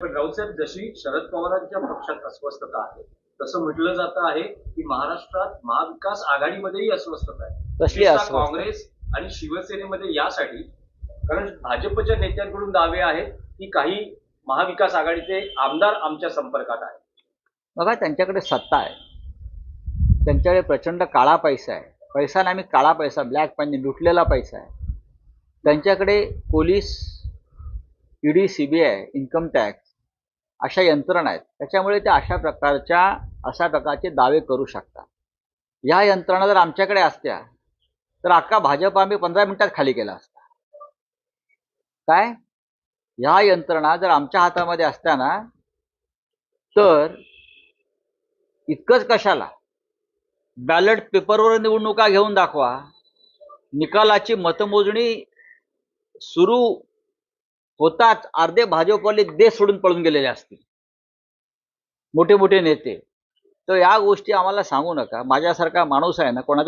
पण राऊतसाहेब जशी शरद पवारांच्या पक्षात अस्वस्थता आहे तसं म्हटलं जात आहे की महाराष्ट्रात महाविकास आघाडीमध्येही अस्वस्थता आहे? काँग्रेस आणि शिवसेनेमध्ये यासाठी कारण भाजपच्या नेत्यांकडून दावे आहेत की काही महाविकास आघाडीचे आमदार आमच्या संपर्कात आहेत. बघा त्यांच्याकडे सत्ता आहे. त्यांच्याकडे प्रचंड काळा पैसा आहे. पैसा नाही काळा पैसा ब्लॅक मनी लुटलेला पैसा आहे. त्यांच्याकडे police ED C B I income tax अशा यंत्रणा आहेत. त्याच्यामुळे ते अशा प्रकारच्या अशा प्रकारचे दावे करू शकतात. या यंत्रणा जर आमच्याकडे असत्या तर अख्खा भाजप आम्ही पंधरा मिनिटात खाली केला असता. काय? ह्या यंत्रणा जर आमच्या हातामध्ये असत्या ना तर इतकंच कशाला? बॅलेट पेपरवर निवडणुका घेऊन दाखवा. निकालाची मतमोजणी सुरू होताच अर्धे भाजपवाले देश सोडून पळून गेलेले असतील. मोठे मोठे नेते. तर या गोष्टी आम्हाला सांगू नका. माझ्यासारखा माणूस आहे ना कोणाचा